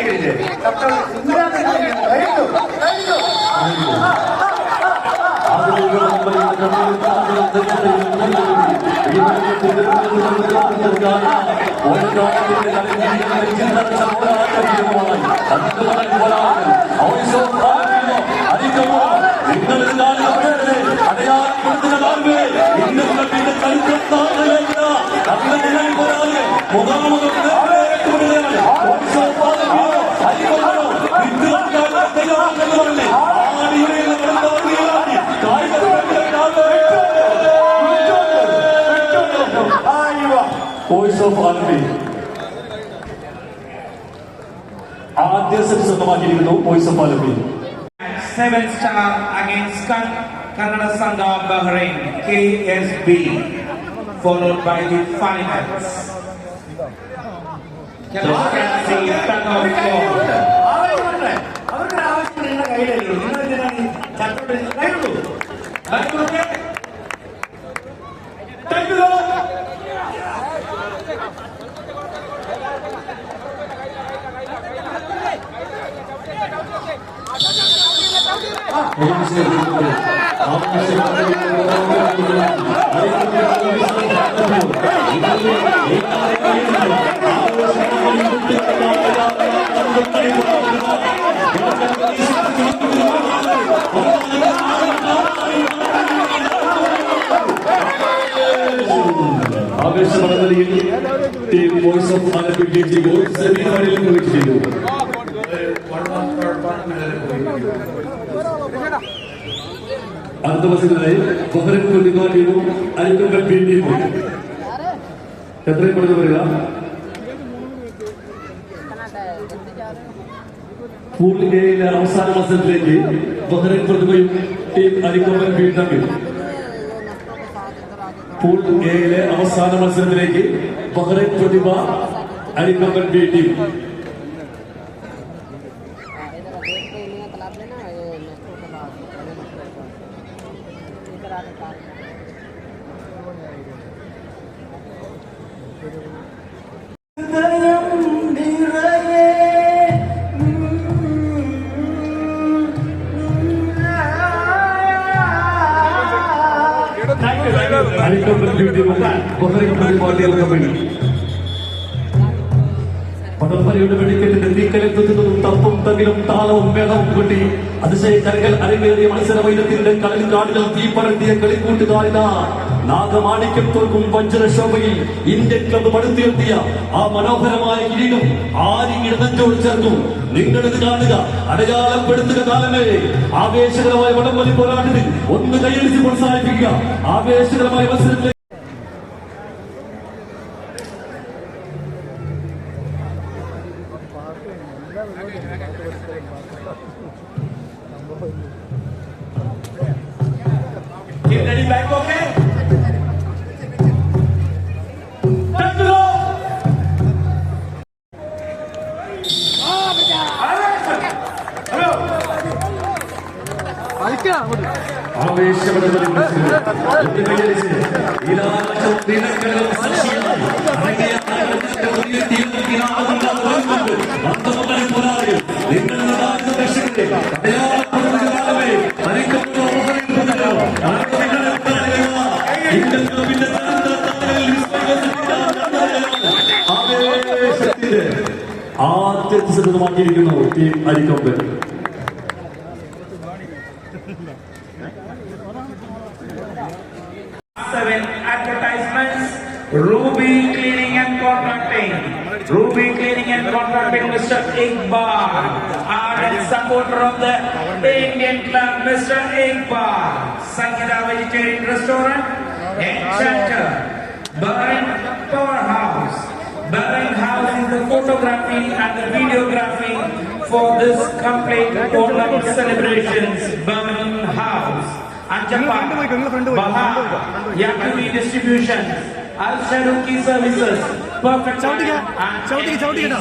그래 그래 갑자기 동그랗게 되면 아이고 아이고 아이고 Sandamagirino, Seventh star against Kanada Sanga Bahrain, KSB, followed by the finals. Can I see Tanga ആവേശമടങ്ങളിൽ team voice of Alleppey ജയിച്ചു goal semi ഫൈനലിൽ മത്സരത്തിനായി Bahrain പ്രതിഭ ടീമും അരിക്കമ്പൽ B ടീമും എത്രയും പെട്ടെന്ന് വരിക പൂൾ എയിലെ അവസാന മത്സരത്തിലേക്ക് ബഹ്റൈൻ പ്രതിഭയും ടീം അരിക്കൊമ്പൻ ബി തമ്മിൽ പൂൾ എയിലെ അവസാന മത്സരത്തിലേക്ക് Bahrain Prathibha Arikomban B team അരിക്കമ്പൽ B ടീമും ബഹ്റൈൻ പ്രതിഭ ടീം കമ്പനി പടംവലിയുടെ വെടിക്കെട്ടിന്റെ തീക്കലെത്തുന്നതും തപ്പും തകിലും താളവും മേളവും കൂട്ടി അതിശയ കരകൾ അരങ്ങേറിയ മത്സര വൈദ്യത്തിന്റെ കടൽ കാടുകൾ തീപ്പറത്തിയ കളിക്കൂട്ടുകാരിത നാഗമാണിക്യം തോൽക്കും വജ്ര ശോഭയിൽ ഇന്ത്യൻ ക്ലബ് പടുത്തുയർത്തിയ ആ മനോഹരമായ കിരീടം ആരി ഇടതഞ്ചോട് ചേർന്നു. നിങ്ങളിത് കാണുക അടയാളപ്പെടുത്തുക കാലമേ. ആവേശകരമായ വടംവലി പോരാട്ടത്തിൽ ഒന്ന് കൈയടിച്ച് പ്രോത്സാഹിപ്പിക്കുക. ആവേശകരമായ മത്സരത്തിലെ Ruby Cleaning and Contracting. Ruby Cleaning and Contracting, Mr. Iqbal. Ardent supporter of the Indian Club, Mr. Iqbal. Sangeeta Vegetarian Restaurant. Enchanter. Bahrain Powerhouse. Bahrain House is the photography and the videography for this complete Onam celebrations. Bahrain House. Anjapa, Baha, Yakubi Distribution, Eyeshadow Key Services. Perfect. चौथी क्या? चौथी चौथी क्या?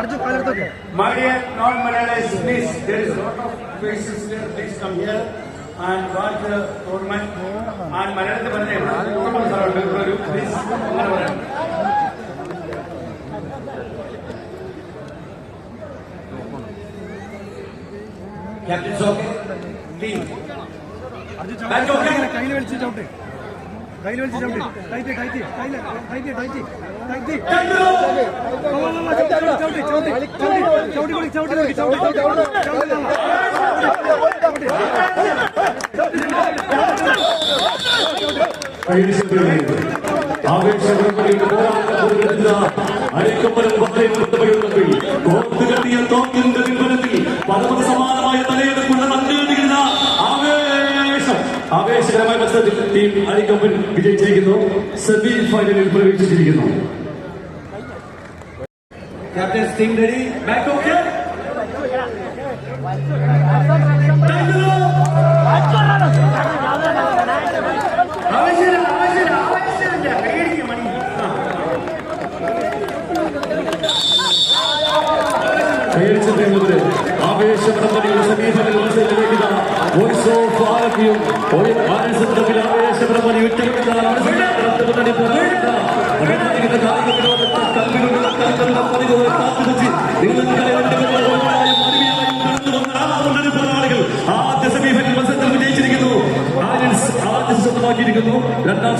Arjun, color to क्या? Malayan, non-Malayalis, please. There is a lot of faces here. Please come here. And watch the tournament. And Malayalam से बने हैं. Come on, sir. Please. Captain Soke, team. Arjun, चौथी कहीं नहीं बैठी चौथी. കയ്യിൽ വലിച്ച് ചവിട്ടി ടൈറ്റ് കയ്യിൽ ടൈറ്റ് ടൈറ്റ് ടൈറ്റ് Chandu! ചവിട്ടി ചവിട്ടി ചവിട്ടി ചവിട്ടി കൊടുക്ക് ചവിട്ടി ചവിട്ടി ചവിട്ടി സമാനമായ ടീം അരിക്കപ്പൻ വിജയിച്ചിരിക്കുന്നു സെമി ഫൈനലിൽ പ്രവേശിച്ചിരിക്കുന്നു. Okay? ആവശ്യമില്ല ആവശ്യമില്ല ആവശ്യമില്ല പേടിക്കും മണി കൈയടിച്ചത് ആവേശപ്രദമായ സമീപനത്തിൽ മത്സരത്തിലേക്ക് വോയിസ് ഓഫ് ആലപ്പിയും ആവേശപ്രദത്തിൽ ആവേശപ്രദമായ ആദ്യ സമീപനത്തിൽ മത്സരത്തിൽ വിജയിച്ചിരിക്കുന്നു ആര്യൻസ് ആദ്യ രണ്ടാം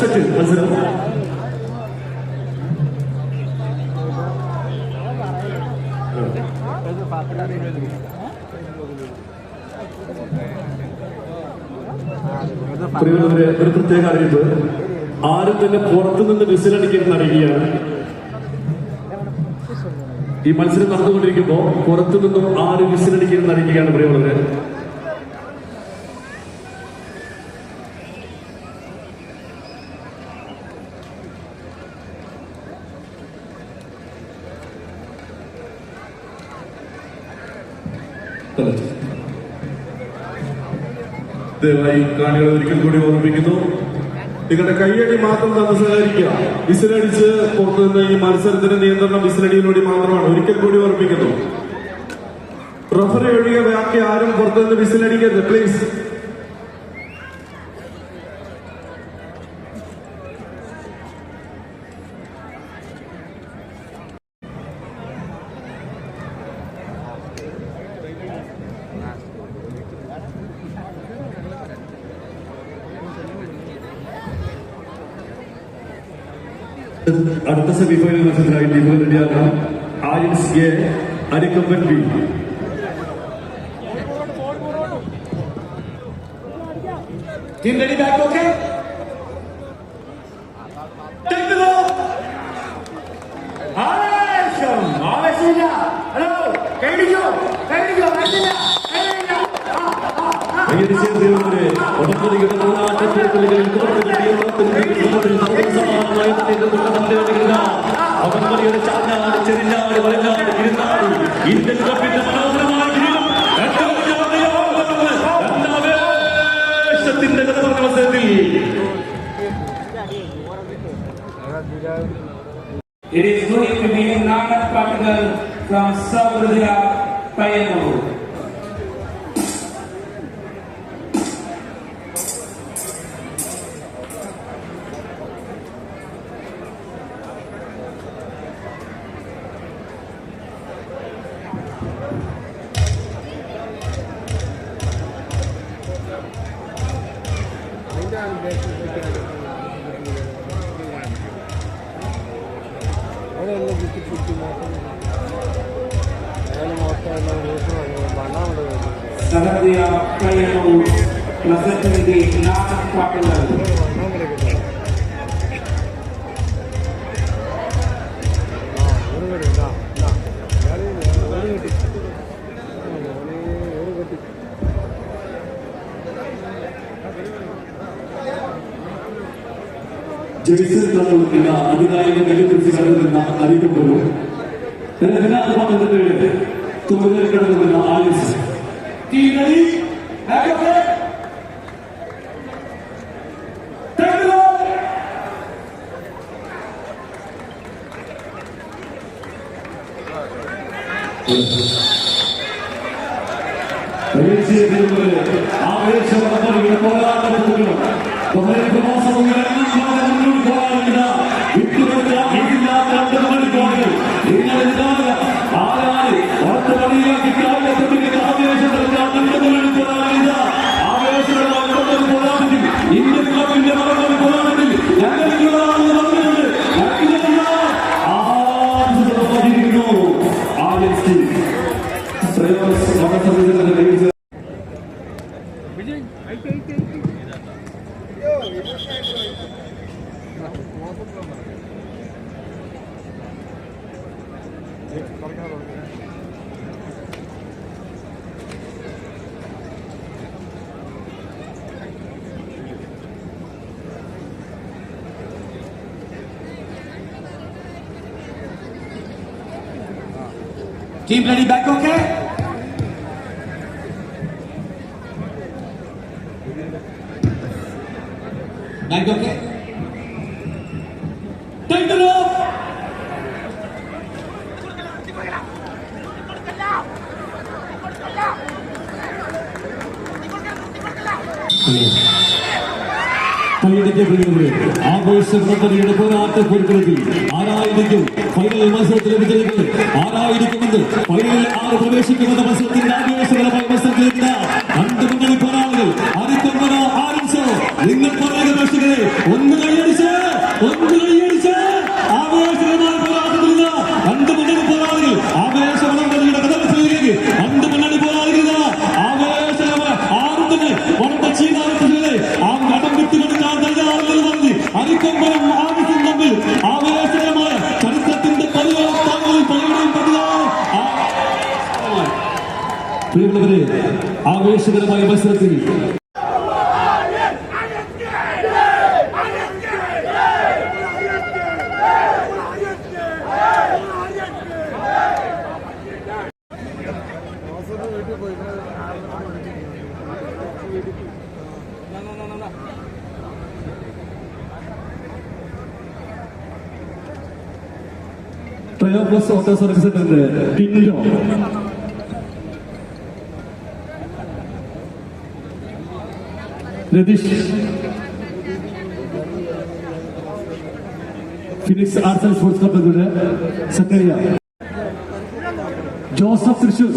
ഒരു പ്രത്യേക അറിയിപ്പ്. ആരും തന്നെ പുറത്തുനിന്ന് വിസിലടിക്കുന്ന അറിയുകയാണ് ഈ മത്സരം നടന്നുകൊണ്ടിരിക്കുമ്പോൾ പുറത്തുനിന്നും ആറ് വിസിലടിക്കുന്ന അറിയിക്കുകയാണ് പ്രിയമുള്ളത് ദയവായി കാണികളെ ഒരിക്കൽ കൂടി ഓർമ്മിപ്പിക്കുന്നു. നിങ്ങളുടെ കൈയടി മാത്രം തന്ന് സഹകരിക്കുക. വിസിലടിച്ച് പുറത്തുനിന്ന് ഈ മത്സരത്തിന്റെ നിയന്ത്രണം വിസിലടിയിലൂടെ മാത്രമാണ്. ഒരിക്കൽ കൂടി ഓർമ്മിക്കുന്നു. റഫറി ഒഴികെ ബാക്കി ആരും പുറത്തുനിന്ന് വിസിലടിക്കരുത് പ്ലീസ് അടുത്ത സെമിഫൈനൽ മത്സരത്തിനായി ടീമുകൾ റെഡിയാക്കാം ആലിൻസ് A Arikomban B Team ready back okay? Technical! ആവേശം ആവേശമില്ല ഹലോ കഴിഞ്ഞോ കഴിഞ്ഞോ കഴിഞ്ഞില്ല കഴിഞ്ഞില്ല ആ ആ ആ Sabudra Payanur presenting the Nanak Patakal. Jason തന്നിരിക്കുന്ന അധികാരിക നെല്ലുകുറിച്ച് കടന്നുനിന്ന അറിയിക്കപ്പെടുന്നു ഇതിനകത്ത് പന്ത്രണ്ട് തൊഴിലിൽ കിടന്നുനിന്ന Alice Team ready? Back okay? Technical! ആവേശം പോരാട്ടം ആരാണ് Team ready back okay? Back okay? Take the ആരായിരിക്കും ആറ് പ്രവേശിക്കുമെന്ന മത്സരത്തിലേക്ക് രണ്ട് മുന്നണി പോരാളികൾ ആദ്യത്തെ നിങ്ങൾ പറയുക പ്രേക്ഷകരെ ഒന്ന് കൈയടിച്ച് ഒന്ന് കൈയടിച്ച്. ആവേശകരമായ പോരാട്ടത്തിൽ നിന്ന് രണ്ട് മുന്നണി പോരാളികൾ ആവേശമനോടതിയുടെ കഥമത്സരത്തിലേക്ക് രണ്ട് മുന്നണി പോരാളികൾ ആവേശകരമായ ആരും തന്നെ വളരെ ചീതാരത്തിലെ ആ കടം വിട്ടുകൊടുക്കാൻ തയ്യാറില്ലെന്ന് പറഞ്ഞ്. അരിക്കൊമ്പരം ആവശ്യം തമ്മിൽ ആവേശകരമായ ചരിത്രത്തിന്റെ സ്ഥാനങ്ങളിൽ പലരുടെയും പതിനാറ് പ്രിയമുള്ളവരെ ആവേശകരമായ മത്സരത്തിൽ ട്രയോ പ്ലസ് ഓട്ടോ സർവീസ് സെന്ററിന്റെ ടിൻഡോ Ratheesh. Phoenix arts and sports ക്ലബിന്റെ സെക്രട്ടറിയ ജോസഫ് തൃശൂർ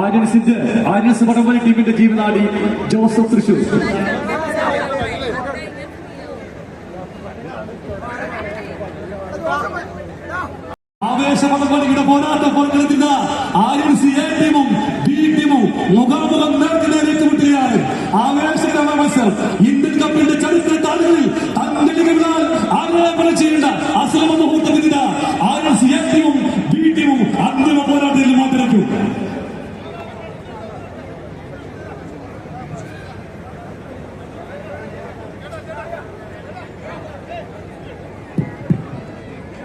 ആര്യൻ സിദ്ധ് ആര്യൻ സുബ്രഹ്മണ്യ ടീമിന്റെ ജീവനാടി ജോസഫ് തൃശൂർ ആവേശമടങ്ങളുടെ പോരാട്ട. പോർക്കളത്തിന്റെ സി എ ടീമും ബി ടീമും മുഖാമുഖം നേർക്കുനേർ ഏറ്റുമുട്ടുകയാണ്. ആവേശകരമായ മത്സരം. ഇന്ത്യൻ കപ്പിന്റെ ചരിത്ര ടീമും ബി ടീമും അന്തിമ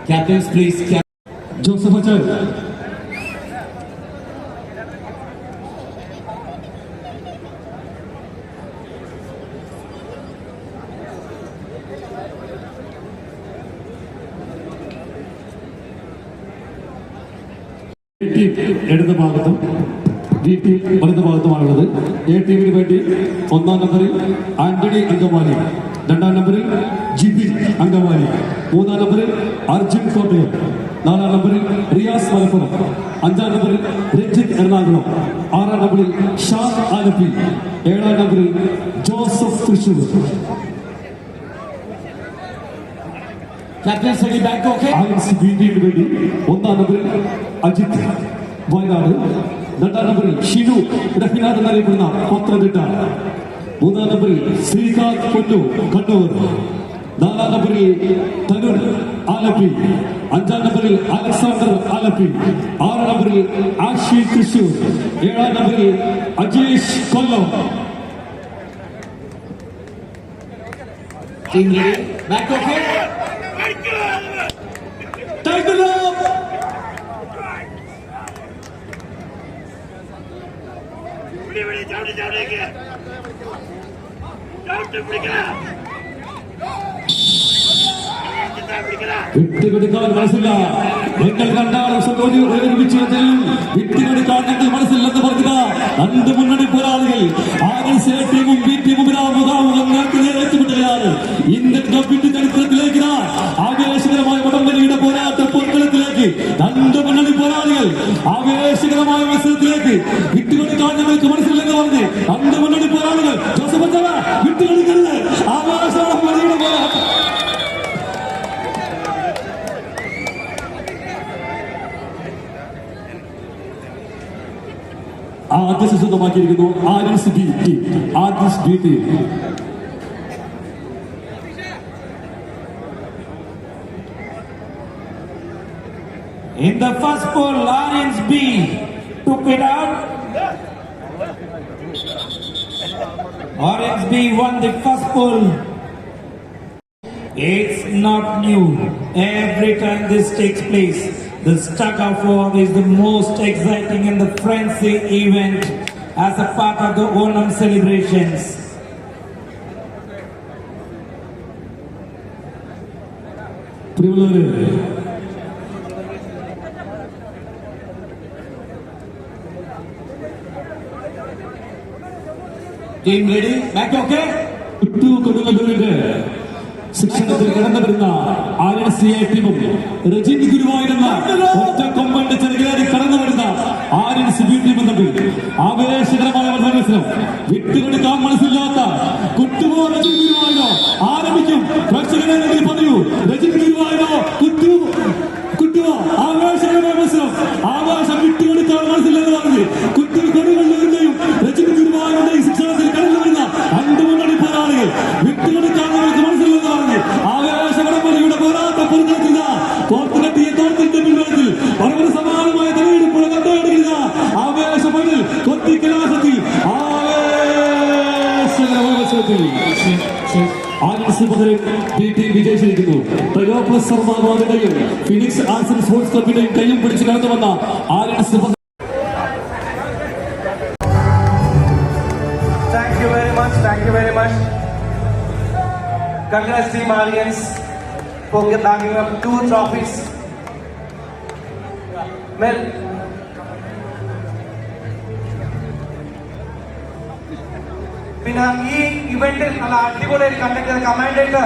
Captains please. ജോസഫ് ടീം ഇടത് ഭാഗത്തും ഡി ടീം വലത് ഭാഗത്തുമാണുള്ളത്. എ ടീമിന് വേണ്ടി ഒന്നാം നമ്പറിൽ ആന്റണി അങ്കമാലി രണ്ടാം നമ്പറിൽ ജിബിൻ അങ്കമാലി മൂന്നാം നമ്പറിൽ അർജുൻ കോട്ടയം. നാലാം നമ്പറിൽ റിയാസ് മലപ്പുറം. അഞ്ചാം നമ്പറിൽ രഞ്ജിത്ത് എറണാകുളം. ആറാം നമ്പറിൽ ഷാ ആലപ്പി. ഏഴാം നമ്പറിൽ Joseph Thrissur Captains ready back okay? ആലൻസ് ബി വേണ്ടി ഒന്നാം നമ്പറിൽ അജിത് വയനാട്. രണ്ടാം നമ്പറിൽ ഷിനു റഫിനാഥ് എന്നറിയപ്പെടുന്ന പത്തനംതിട്ട മൂന്നാം നമ്പറിൽ ശ്രീകാന്ത് പൊന്നു കണ്ണൂർ. നാലാം നമ്പറിൽ തരുൺ ആലപ്പി അഞ്ചാം നമ്പറിൽ അലക്സാണ്ടർ ആലപ്പി ആറാം നമ്പറിൽ ആഷി തൃശൂർ ഏഴാം നമ്പറിൽ അജേഷ് കൊല്ലം Team ready back okay? Title up! പിടി പിടി ചവിട്ടി ചവിട്ടിക്ക് ചവിട്ടി പിടിക്കണ പിടിക്കണ വിട്ടുകൊടുക്കാൻ ആദ്യ ശുദ്ധമായ സ്വന്തമാക്കിയിരിക്കുന്നു Aris B team artist B team In the first ball, Lions B took it out. Orange B won the first ball. It's not new. Every time this takes place, the Stagafor is the most exciting and the frenzy event as a part of the Onam celebrations. Team ready? Back okay? Two, two, two, two, two, two. ശിക്ഷണത്തിൽ കടന്നു വരുന്ന R S C ടീമും റജിൻ ഗുരുവായിരുന്ന ഒറ്റ കൊമ്പന്റെ ചെറുകേറി കടന്നു വരുന്ന R N C B ടീമും തമ്മിൽ ആവേശകരമായ മത്സരം. വിട്ടുകൊടുക്കാൻ മനസ്സില്ലാത്ത കുട്ടുപോ Rejin ഗുരുവായൂരോ. Plus Phoenix arts and sports ക്ലബിന്റെയും കയ്യും പിടിച്ചു കടന്നു വന്ന Anand Thank you very much. Thank you very much. Congrats, Team Alliance, for bagging up two trophies. Mel. പിന്നെ ഈ ഇവന്റിൽ നല്ല അടിപൊളി കണ്ടക്ട് ചെയ്ത കമാൻഡേറ്റ്